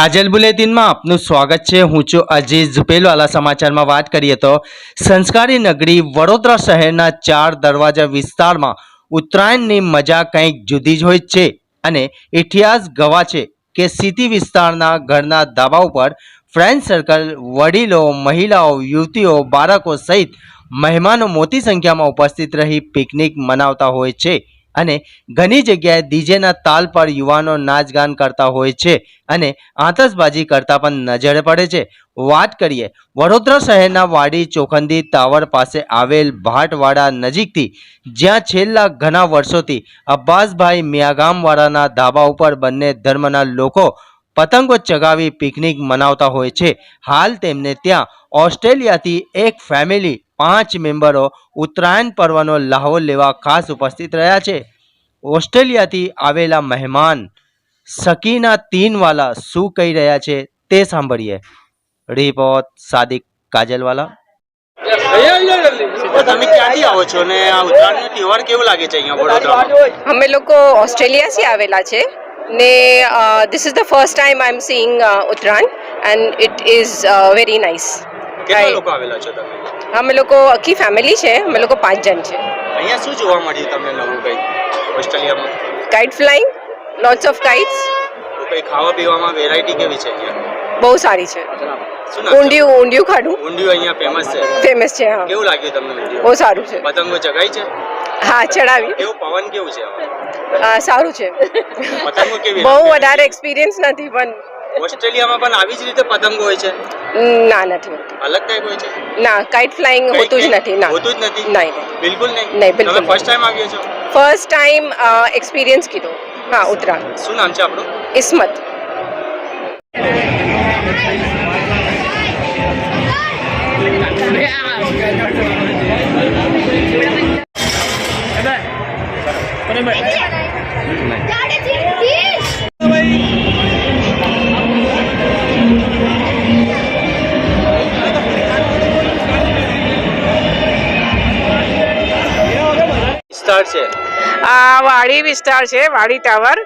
કાજલ બુલેટિનમાં આપનું સ્વાગત છે. હું છું અજીઝ ઝુપેલવાલા સમાચારમાં વાત કરીએ તો સંસ્કારી નગરી વડોદરા શહેરના ચાર દરવાજા વિસ્તારમાં ઉત્તરાયણની મજા કંઈક જુદી જ હોય છે અને ઇતિહાસ ગવા છે કે સિટી વિસ્તારના ઘરના ધાબા ઉપર ફ્રેન્ડ સર્કલ, વડીલો, મહિલાઓ, યુવતીઓ, બાળકો સહિત મહેમાનો મોટી સંખ્યામાં ઉપસ્થિત રહી પિકનિક મનાવતા હોય છે. અને ઘણી જગ્યાએ ડીજેના તાલ પર યુવાનો નાચગાન કરતા હોય છે અને આતશબાજી કરતા પણ નજરે પડે છે. વાત કરીએ, વડોદરા શહેરના વાડી ચોખંદી ટાવર પાસે આવેલ ભાટવાડા નજીકથી, જ્યાં છેલ્લા ઘણા વર્ષોથી અબ્બાસભાઈ મિયાગામવાળાના ધાબા ઉપર બંને ધર્મના લોકો પતંગો ચગાવી પિકનિક મનાવતા હોય છે. હાલ તેમને ત્યાં ઓસ્ટ્રેલિયાથી એક ફેમિલી પાંચ મેમ્બરો ઉત્તરાયણ પર્વનો લાહો લેવા ખાસ ઉપસ્થિત રહ્યા છે. ઓસ્ટ્રેલિયાથી આવેલા મહેમાન સકીના તીનવાલા શું કહી રહ્યા છે તે સાંભળીએ. રિપોર્ટ સાદિક કાજલવાલા. તમે ક્યાંથી આવો છો ને આ ઉત્તરાયણનો તહેવાર કેવો લાગે છે અહીંયા વડોદરામાં? અમે લોકો ઓસ્ટ્રેલિયાથી આવેલા છે ને this is the first time I am seeing Uttarayan and it is very nice કેટલા લોકો આવેલા છો તમે? અમે લોકો આખી ફેમિલી છે અમે લોકો પાંચ જણ છે. અહીંયા શું જોવા મળ્યું તમને નવું કંઈ ઓસ્ટ્રેલિયામાં kite flying lots of kites કંઈ ખાવા પીવામાં વેરાયટી કેવી છે અહીંયા? બહુ સારી છે. ઊંડિયું ઊંડિયું ખાડું. ઊંધિયું અહીંયા ફેમસ છે? ફેમસ છે હા. કેવું લાગ્યું તમને બહુ સારું છે. પતંગો ચગાઈ છે? હા ચડાવી. કેવું પવન કેવું છે? હા, સારું છે. પતંગો કેવી બહુ વધારે એક્સપિરિયન્સ નથી પણ ઓસ્ટ્રેલિયામાં પણ આવી જ રીતે પતંગો હોય છે? ના નથી હોતી. અલગ ટાઈપ હોય છે? ના કાઇટ ફ્લાઇંગ હોતું જ નથી ના. હોતું જ નથી? નહીં બિલકુલ નહીં? નહીં, બિલકુલ તમે ફર્સ્ટ ટાઈમ આવ્યો છો? ફર્સ્ટ ટાઈમ એક્સપિરિયન્સ કીધું. હા ઉત્તરાયણ. શું નામ છે આપણું? ઇસ્મત. વિસ્તાર છે? આ વાડી વિસ્તાર છે વાડી ટાવર.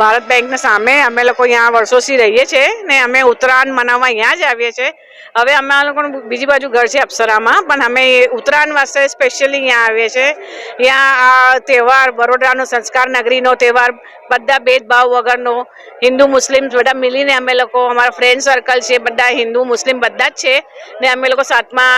ભારત બેંકના સામે અમે લોકો અહીંયા વર્ષોથી રહીએ છીએ ને અમે ઉત્તરાયણ મનાવવા અહીંયા જ આવીએ છીએ. હવે અમે લોકોનું બીજી બાજુ ઘર છે અપ્સરામાં, પણ અમે ઉત્તરાયણ વાસ્તે સ્પેશિયલી અહીંયા આવીએ છીએ. ત્યાં આ તહેવાર બરોડાનો સંસ્કાર, નગરીનો તહેવાર, બધા ભેદભાવ વગરનો, હિન્દુ, મુસ્લિમ બધા મિલીને અમે લોકો, અમારા ફ્રેન્ડ સર્કલ છે, બધા હિન્દુ, મુસ્લિમ બધા જ છે ને અમે લોકો સાતમા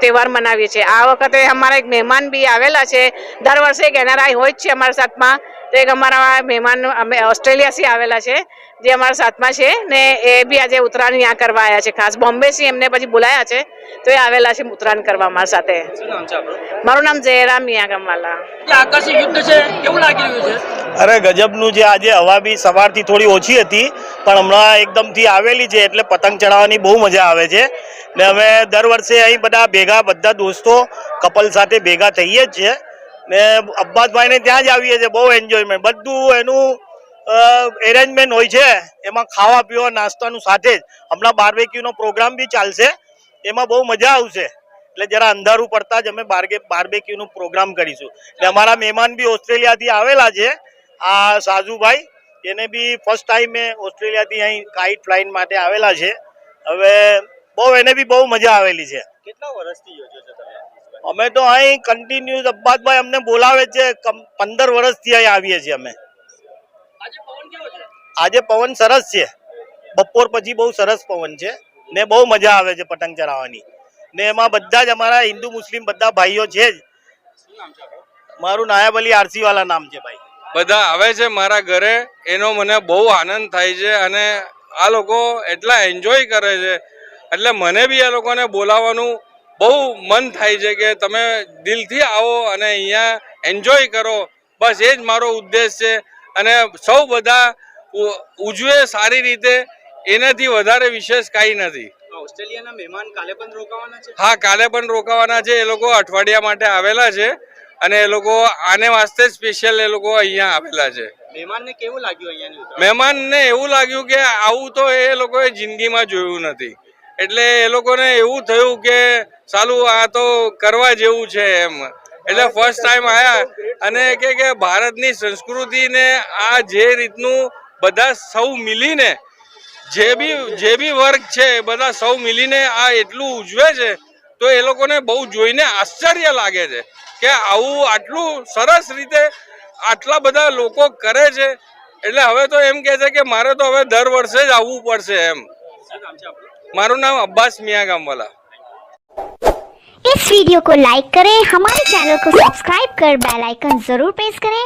તહેવાર મનાવીએ છીએ. આ વખતે અમારા એક મહેમાન બી આવેલા છે. દર વર્ષે એક એનઆરઆઈ હોય જ છે અમારા સાથમાં તો એક અમારા મહેમાન અમે ઓસ્ટ્રેલિયાથી આવેલા છે જે અમારા સાથમાં છે ને એ બી આજે ઉત્તરાયણ ત્યાં કરવા આવ્યા છે ખાસ. બોમ્બેથી એમને પછી બોલાયા છે તો એ આવેલા છે ઉત્તરાયણ કરવા અમારા સાથે. મારું નામ જયરામ મિયાગમવાલા આકાશી યુદ્ધ છે કેવું લાગી રહ્યું છે? અરે ગજબનું જે આજે હવા બી સવારથી થોડી ઓછી હતી પણ હમણાં એકદમથી આવેલી છે એટલે પતંગ ચડાવવાની બહુ મજા આવે છે. ને અમે દર વર્ષે અહીં બધા ભેગા બધા દોસ્તો કપલ સાથે ભેગા થઈએ જ છે. ને અબ્બાસભાઈને ત્યાં જ આવીએ છીએ, બહુ એન્જોયમેન્ટ બધું એનું એરેન્જમેન્ટ હોય છે. એમાં ખાવા પીવા, નાસ્તાનું સાથે જ. હમણાં બાર્બેક્યુનો પ્રોગ્રામ બી ચાલશે. એમાં બહુ મજા આવશે. એટલે જરા અંધારું પડતા જ અમે બાર્ગે બાર્બેક્યુનો પ્રોગ્રામ કરીશું. એટલે અમારા મહેમાન બી ઓસ્ટ્રેલિયાથી આવેલા છે. આ સાજુભાઈ, એને બી ફર્સ્ટ ટાઈમ મેં ઓસ્ટ્રેલિયાથી અહીં કાઇટ ફ્લાઇન માટે આવેલા છે. હવે બહુ, એને બી બહુ મજા આવેલી છે. કેટલા વર્ષથી યોજો છો તમે? અમે તો અહીં કન્ટિન્યુઅસ અબ્બાસભાઈ અમને બોલાવે છે કમ- પંદર વર્ષથી અહીં આવીએ છીએ અમે. આજે પવન કેવો છે? આજે પવન સરસ છે. બપોર પછી બહુ સરસ પવન છે ને બહુ મજા આવે છે પતંગ ચરાવવાની ને એમાં બધા જ અમારા હિન્દુ મુસ્લિમ બધા ભાઈઓ છે જ. મારું નાયબ અલી આરસી વાલા નામ છે ભાઈ. બધા આવે છે મારા ઘરે એનો મને બહુ આનંદ થાય છે અને આ લોકો એટલા એન્જોય કરે છે. એટલે મને બી એ લોકોને બોલાવવાનું બહુ મન થાય છે કે તમે દિલથી આવો અને અહીંયા એન્જોય કરો. બસ એ જ મારો ઉદ્દેશ છે. અને સૌ બધા ઉજવે સારી રીતે એનાથી વધારે વિશેષ કાંઈ નથી. ઓસ્ટ્રેલિયાના મહેમાન કાલે પણ રોકાવાના છે? હા કાલે પણ રોકાવાના છે. એ લોકો અઠવાડિયા માટે આવેલા છે અને એ લોકો આને વાસ્તે સ્પેશિયલ એ લોકો અહીંયા આવેલા છે. મહેમાનને કેવું લાગ્યું મહેમાનને એવું લાગ્યું કે આવું તો એ લોકોએ જિંદગીમાં જોયું નથી. એટલે એ લોકોને એવું થયું કે સાલું આ તો કરવા જેવું છે એમ. એટલે ફર્સ્ટ ટાઈમ આવ્યા અને કે કે ભારતની સંસ્કૃતિને આ જે રીતનું બધા સૌ મિલીને જે બી જે બી વર્ગ છે બધા સૌ મિલીને આ એટલું ઉજવે છે, તો એ લોકોને બહુ જોઈને આશ્ચર્ય લાગે છે કે આવું આટલું સરસ રીતે આટલા બધા લોકો કરે છે. એટલે હવે તો એમ કહે છે કે મારે તો હવે દર વર્ષે જ આવવું પડશે એમ. મારું नाम अब्बास मियाँ गामवाला इस वीडियो को लाइक करें हमारे चैनल को सब्सक्राइब कर बेल आइकन जरूर प्रेस करें